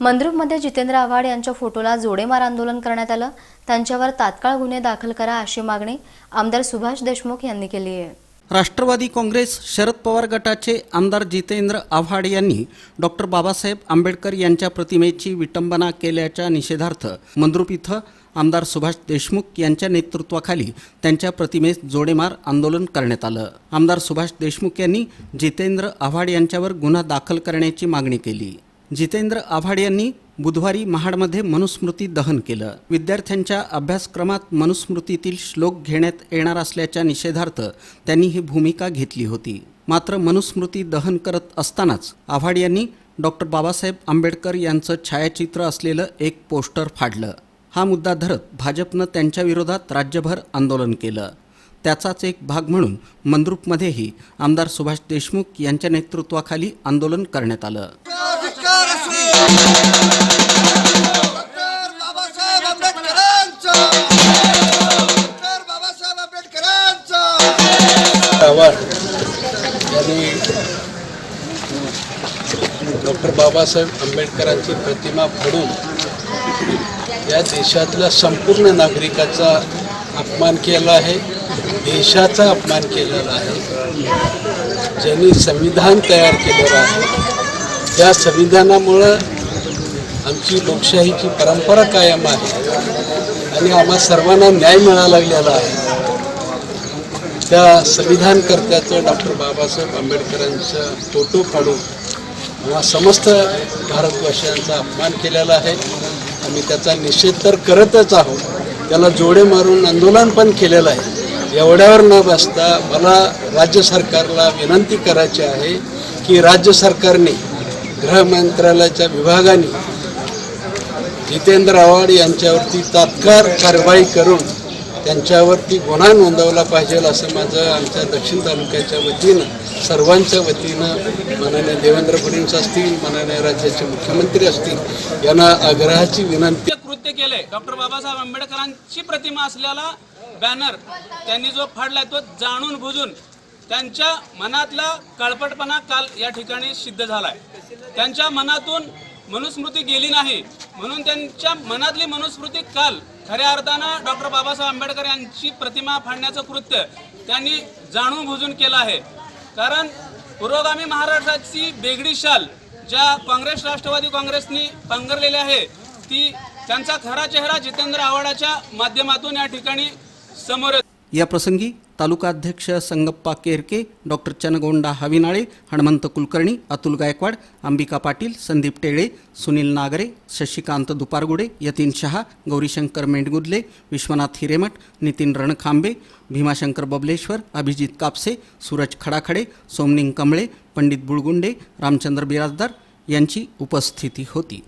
मंद्रुपमध्ये जितेंद्र आव्हाड यांच्या फोटोला जोडेमार आंदोलन करण्यात आलं. त्यांच्यावर तात्काळ गुन्हे दाखल करा अशी मागणी आमदार सुभाष देशमुख यांनी केली आहे. राष्ट्रवादी काँग्रेस शरद पवार गटाचे आमदार जितेंद्र आव्हाड यांनी डॉक्टर बाबासाहेब आंबेडकर यांच्या प्रतिमेची विटंबना केल्याच्या निषेधार्थ मंद्रुप इथं आमदार सुभाष देशमुख यांच्या नेतृत्वाखाली त्यांच्या प्रतिमेस जोडेमार आंदोलन करण्यात आलं. आमदार सुभाष देशमुख यांनी जितेंद्र आव्हाड यांच्यावर गुन्हा दाखल करण्याची मागणी केली. जितेंद्र आव्हाड यांनी बुधवारी महाडमध्ये मनुस्मृती दहन केलं. विद्यार्थ्यांच्या अभ्यासक्रमात मनुस्मृतीतील श्लोक घेण्यात येणार असल्याच्या निषेधार्थ त्यांनी ही भूमिका घेतली होती. मात्र मनुस्मृती दहन करत असतानाच आव्हाड यांनी डॉक्टर बाबासाहेब आंबेडकर यांचं छायाचित्र असलेलं एक पोस्टर फाडलं. हा मुद्दा धरत भाजपनं त्यांच्याविरोधात राज्यभर आंदोलन केलं. त्याचाच एक भाग म्हणून मंद्रुपमध्येही आमदार सुभाष देशमुख यांच्या नेतृत्वाखाली आंदोलन करण्यात आलं. डॉक्टर बाबासाहेब यांनी डॉक्टर बाबासाहेब आंबेडकरांची. प्रतिमा फोडून या देशातल्या संपूर्ण नागरिकाचा अपमान केला आहे देशाचा अपमान केलेला आहे. ज्यांनी संविधान तयार केलेलं आहे त्या संविधानामुळं आमची लोकशाहीची परंपरा कायम आहे. आणि आम्हा सर्वांना न्याय मिळाला लागलेला आहे. त्या संविधानकर्त्याचं डॉक्टर बाबासाहेब आंबेडकरांचं फोटो काढून हा समस्त भारतवासियांचा अपमान केलेला आहे. आम्ही त्याचा निषेध तर करतच आहोत. त्याला जोडे मारून आंदोलन पण केलेलं आहे. एवढ्यावर न बसता मला राज्य सरकारला विनंती करायची आहे की राज्य सरकारने गृह मंत्रालयाच्या विभागाने जितेंद्र आव्हाड यांच्यावरती तात्काळ कारवाई करून त्यांच्यावरती गुन्हा नोंदवला पाहिजे असं माझं आमच्या दक्षिण तालुक्याच्या वतीनं सर्वांच्या वतीनं माननीय देवेंद्र फडणवीस असतील माननीय राज्याचे मुख्यमंत्री असतील यांना आग्रहाची विनंती कृत्य केले डॉक्टर बाबासाहेब आंबेडकरांची प्रतिमा असलेला बॅनर त्यांनी जो फाडलाय तो जाणून बुजून त्यांच्या मनातला कळपटपणा काल या ठिकाणी सिद्ध झालाय. त्यांच्या मनातून मनुस्मृती गेली नाही. म्हणून त्यांच्या मनातली मनुस्मृती काल खऱ्या अर्थानं डॉक्टर बाबासाहेब आंबेडकर यांची प्रतिमा फाडण्याचं कृत्य त्यांनी जाणून बुजून केलं आहे. कारण पुरोगामी महाराष्ट्राची बेगडी शाल ज्या काँग्रेस राष्ट्रवादी काँग्रेसनी पांघरलेली आहे ती त्यांचा खरा चेहरा जितेंद्र आव्हाडाच्या माध्यमातून या ठिकाणी समोर या प्रसंगी तालुकाध्यक्ष संगप्पा केरके डॉक्टर चनगोंडा हविनाळे हनुमंत कुलकर्णी अतुल गायकवाड अंबिका पाटील संदीप टेळे सुनील नागरे शशिकांत दुपारगुडे यतीन शहा गौरीशंकर मेंडगुदले विश्वनाथ हिरेमठ नितीन रणखांबे भीमाशंकर बबलेश्वर अभिजित कापसे सूरज खडाखडे सोमनिंग कमळे पंडित बुळगुंडे रामचंद्र बिराजदार यांची उपस्थिती होती